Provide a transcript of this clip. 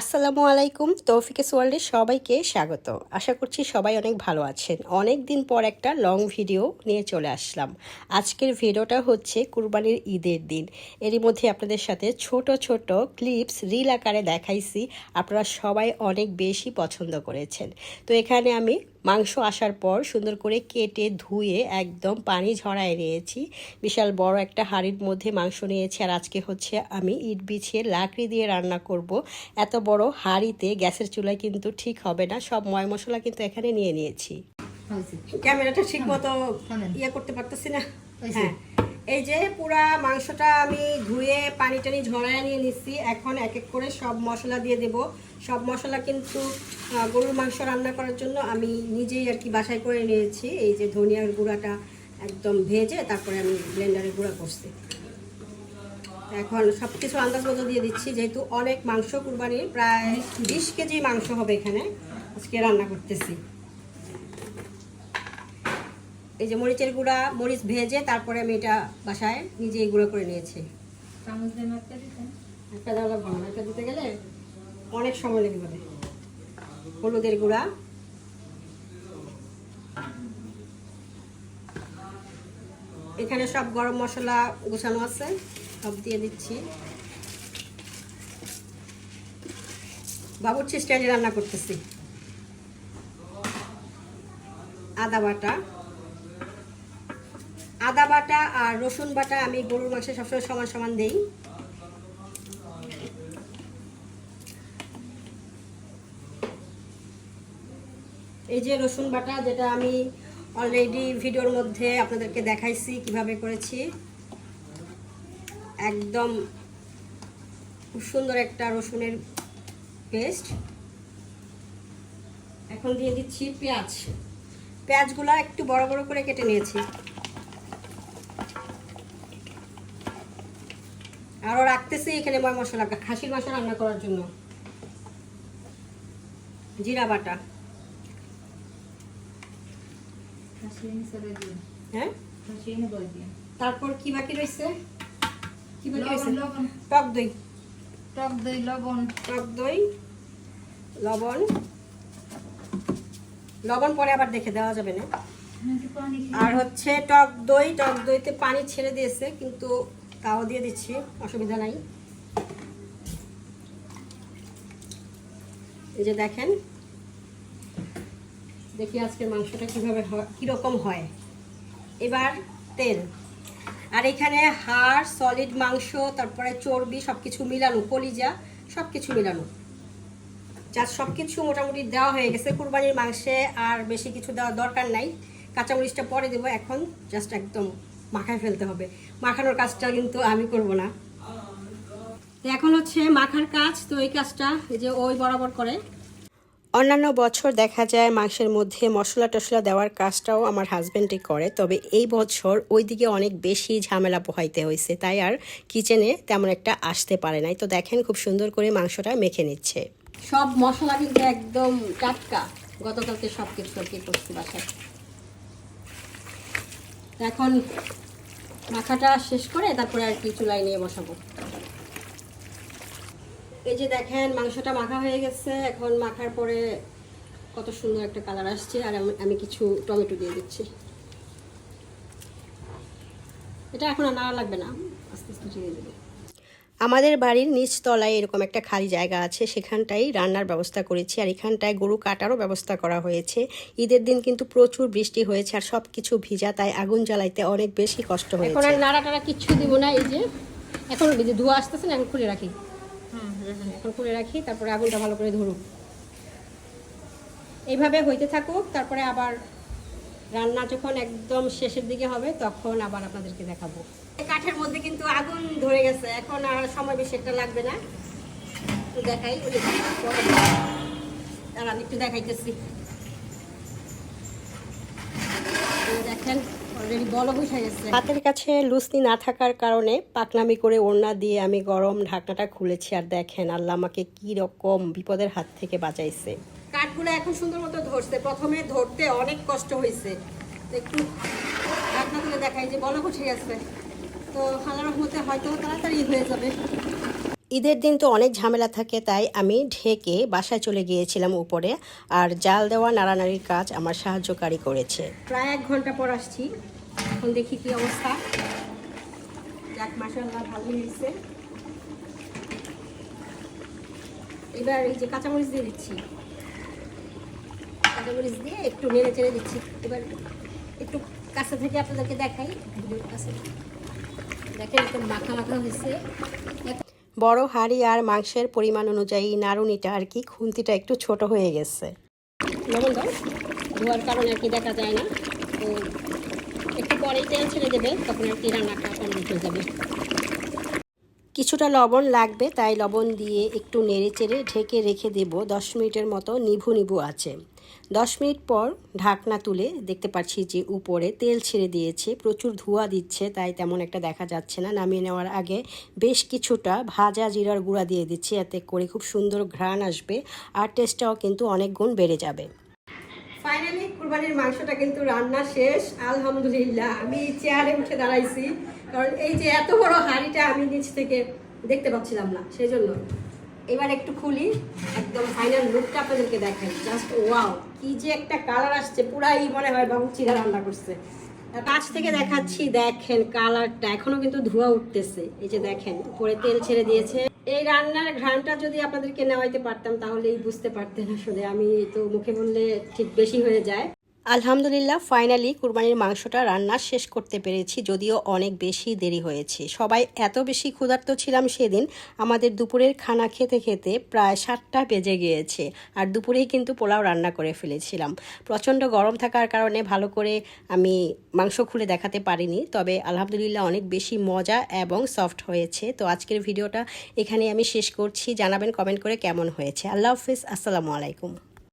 আসসালামু আলাইকুম তৌফিকেস ওয়ার্ল্ডে সবাইকে স্বাগত। আশা করছি সবাই অনেক ভালো আছেন। অনেক দিন পর একটা লং ভিডিও নিয়ে চলে আসলাম। আজকের ভিডিওটা হচ্ছে কুরবানির ঈদের দিন। এরই মধ্যে আপনাদের সাথে ছোট ছোট ক্লিপস রিল আকারে দেখাইছি। আপনারা সবাই অনেক বেশি পছন্দ করেছেন। তো এখানে আমি মাংস আসার পর সুন্দর করে কেটে ধুয়ে একদম পানি ঝরায় নিয়েছি। বিশাল বড় একটা হাঁড়ির মধ্যে মাংস নিয়েছি আর আজকে হচ্ছে আমি ইট বিছিয়ে লাকড়ি দিয়ে রান্না করব। এত বড় হাঁড়িতে গ্যাসের চুলায় কিন্তু ঠিক হবে না সব ময় মশলা কিন্তু এখানে নিয়ে নিয়েছি। ক্যামেরাটা ঠিক মতো ইয়ে করতে পারতেছি না? হ্যাঁ। এই যে পুরা মাংসটা আমি ধুয়ে পানি টানি ঝরায় নিয়ে নিচ্ছি। এখন এক এক করে সব মশলা দিয়ে দেব। সব মশলা কিন্তু গরুর মাংস রান্না করার জন্য আমি নিজেই আর কি বাসায় করে নিয়েছি। এই যে ধনিয়ার গুঁড়াটা একদম ভেজে তারপরে আমি ব্লেন্ডারে গুঁড়া করছি। এখন সব কিছু আন্দাজ মতো দিয়ে দিচ্ছি। যেহেতু অনেক মাংস কুরবানির, প্রায় বিশ কেজি মাংস হবে এখানে। আজকে রান্না করতেছি। এই যে মরিচের গুঁড়া মরিচ ভেজে তারপরে আমি এটা বাসায় নিজেই গুঁড়ো করে নিয়েছি। একটা লাগবে একটা দিতে গেলে অনেক সময় লেগে যাবে। হলুদের গুঁড়া। এখানে সব গরম মশলা গোছানো আছে সব দিয়ে দিচ্ছি। বাবুর্চি স্টাইলে রান্না করতেছি। আদা বাটা। আদা বাটা আর রসুন বাটা আমি গরুর মাংসে সবসময় সমান সমান দেই। এই যে রসুন বাটা যেটা আমি অলরেডি ভিডিওর মধ্যে আপনাদেরকে দেখাইছি কীভাবে করেছি। একদম খুব সুন্দর একটা রসুনের পেস্ট এখন দিয়ে দিচ্ছি পেঁয়াজ। পেঁয়াজগুলো একটু বড় বড় করে কেটে নিয়েছি। আরও রাখতেছি এখানে ময় মশলা খাসির মাংস রান্না করার জন্য। জিরা বাটা। হ্যাঁ? তারপর কি বাকি রয়েছে কি বাকি রয়েছে টক দই। টক দই লবণ। টক দই লবণ। লবণ পরে আবার দেখে দেওয়া যাবে না। আর হচ্ছে টক দই টক দইতে পানি ছেড়ে দিয়েছে কিন্তু তাও দিয়ে দিচ্ছি, অসুবিধা নাই। এই যে দেখেন, দেখি আজকের মাংসটা কীভাবে কীরকম হয়। এবার তেল। আর এখানে হাড় সলিড মাংস, তারপরে চর্বি সব কিছু মিলানো, কলিজা সব কিছু মিলানো। যা সব কিছু মোটামুটি দেওয়া হয়ে গেছে, কুরবানির মাংসে আর বেশি কিছু দেওয়ার দরকার নাই। কাঁচামরিচটা পরে দেবো এখন জাস্ট একদম মাখায় ফেলতে হবে। মাখানোর কাজটা কিন্তু আমি করব না। এখন হচ্ছে মাখার কাজ। তো এই কাজটা এই যে ওই বরাবর করে। অন্যান্য বছর দেখা যায় মাংসের মধ্যে মশলা টশলা দেওয়ার কাজটাও আমার হাজব্যান্ডই করে তবে এই বছর ওইদিকে অনেক বেশি ঝামেলা পোহাইতে হয়েছে তাই আর কিচেনে তেমন একটা আসতে পারে নাই। তো দেখেন খুব সুন্দর করে মাংসটা মেখে নিচ্ছে। সব মশলা কিন্তু একদম টাটকা। গতকালকে সব কিছু আর কি করছি বাসায়। এখন মাখাটা শেষ করে তারপরে আর কি চুলায় নিয়ে বসাবো। এই যে দেখেন, মাংসটা মাখা হয়ে গেছে। এখন মাখার পরে কত সুন্দর একটা কালার আসছে। আর আমি- আমি কিছু টমেটো দিয়ে দিচ্ছি। এটা এখন আর নাড়া লাগবে না। আস্তে আস্তে দিয়ে দেবে আমাদের বাড়ির নিচ তলায় এরকম একটা খালি জায়গা আছে সেখানটাই রান্নার ব্যবস্থা করেছি। আর এখানটায় গরু কাটারও ব্যবস্থা করা হয়েছে। ঈদের দিন কিন্তু প্রচুর বৃষ্টি হয়েছে আর সব কিছু ভিজা তাই আগুন জ্বালাইতে অনেক বেশি কষ্ট হয়েছে। এখন আর নাড়া টাড়া কিচ্ছু দিব না এই যে। এখন যে ধোয়া আসতেছে না এখন খুলে রাখি। এখন খুলে রাখি তারপরে আগুনটা ভালো করে ধরুক। এইভাবে হইতে থাকুক তারপরে আবার রান্না যখন একদম শেষের দিকে হবে, তখন আবার আপনাদেরকে দেখাবো। কাঠের মধ্যে কিন্তু আগুন ধরে গেছে। এখন আর সময় বেশি একটা লাগবে না। একটু দেখাই পরে দাঁড়ান, একটু দেখাইতেছি। দেখেন হাতের কাছে লুসনি না থাকার কারণে পাকনামি করে ওড়না দিয়ে আমি গরম ঢাকনাটা খুলেছি। আর দেখেন, আল্লাহ আমাকে কি রকম বিপদের হাত থেকে বাঁচাইছে। কাঠগুলো এখন সুন্দর মতো ধরছে। প্রথমে ধরতে অনেক কষ্ট হয়েছে। একটু ঢাকনা তুলে দেখাই যে বলক উঠে গেছে তো আল্লাহ রহমতে হয়তো তাড়াতাড়ি হয়ে যাবে। ঈদের দিন তো অনেক ঝামেলা থাকে তাই আমি ঢেকে বাসায় চলে গিয়েছিলাম উপরে আর জাল দেওয়া নাড়ানাড়ির কাজ আমার সাহায্যকারী করেছে। প্রায় এক ঘণ্টা পর আসছি। এখন দেখি কি অবস্থা। যাক মাসাল্লাহ ভালো হয়েছে। এবার এই যে কাঁচামরিচ দিয়ে দিচ্ছি। কাঁচামরিচ দিয়ে একটু নেড়ে চেড়ে দিচ্ছি। এবার একটু কাছে থেকে আপনাদেরকে দেখাই। কাছে। দেখেন একটু মাখা মাখা হয়েছে। বড় হাঁড়ি আর মাংসের পরিমাণ অনুযায়ী নাড়ুনিটা আর কি খুন্তিটা একটু ছোট হয়ে গেছে। লবণ দাও ধোয়ার কারণে আর কি দেখা যায় না। তো একটু পরেই তেল ছেড়ে দেবে তখন আর কি রান্নাটা কমপ্লিট হয়ে যাবে। কিছুটা লবণ লাগবে তাই লবণ দিয়ে একটু নেড়ে চেড়ে ঢেকে রেখে দেব। দশ মিনিটের মতো নিভু নিভু আছে। দশ মিনিট পর ঢাকনা তুলে দেখতে পাচ্ছি যে উপরে তেল ছেড়ে দিয়েছে, প্রচুর ধোঁয়া দিচ্ছে, তাই তেমন একটা দেখা যাচ্ছে না। নামিয়ে নেওয়ার আগে বেশ কিছুটা ভাজা জিরার গুঁড়া দিয়ে দিচ্ছি, এতে করে খুব সুন্দর ঘ্রাণ আসবে আর টেস্টটাও কিন্তু অনেক গুণ বেড়ে যাবে। ফাইনালি কুরবানির মাংসটা কিন্তু রান্না শেষ, আলহামদুলিল্লাহ। আমি চেয়ারে উঠে দাঁড়াইছি, কারণ এই যে এত বড় হাঁড়িটা আমি নিচ থেকে দেখতে পাচ্ছিলাম না, সেই জন্য। এবার একটু খুলি, একদম ফাইনাল লুকটা আপনাদেরকে দেখাই। জাস্ট ওয়াও কি যে একটা কালার আসছে, পুরাই মনে হয় বাবু চিরা রান্না করছে। কাছ থেকে দেখাচ্ছি, দেখেন কালারটা এখনও কিন্তু ধোঁয়া উঠতেছে। এই যে দেখেন, উপরে তেল ছেড়ে দিয়েছে। এই রান্নার ঘ্রাণটা যদি আপনাদেরকে নেওয়াইতে পারতাম, তাহলেই বুঝতে পারতেন আসলে আমি তো মুখে বললে ঠিক বেশি হয়ে যায়। আলহামদুলিল্লাহ ফাইনালি কুরবানির মাংসটা রান্না শেষ করতে পেরেছি, যদিও অনেক বেশি দেরি হয়েছে। সবাই এত বেশি ক্ষুধার্ত ছিলাম সেদিন, আমাদের দুপুরের খানা খেতে খেতে প্রায় সাতটা বেজে গিয়েছে, আর দুপুরেই কিন্তু পোলাও রান্না করে ফেলেছিলাম। প্রচণ্ড গরম থাকার কারণে ভালো করে আমি মাংস খুলে দেখাতে পারিনি, তবে আলহামদুলিল্লাহ অনেক বেশি মজা এবং সফট হয়েছে। তো আজকের ভিডিওটা এখানে আমি শেষ করছি, জানাবেন কমেন্ট করে কেমন হয়েছে। আল্লাহ হাফিজ, আসসালামু আলাইকুম।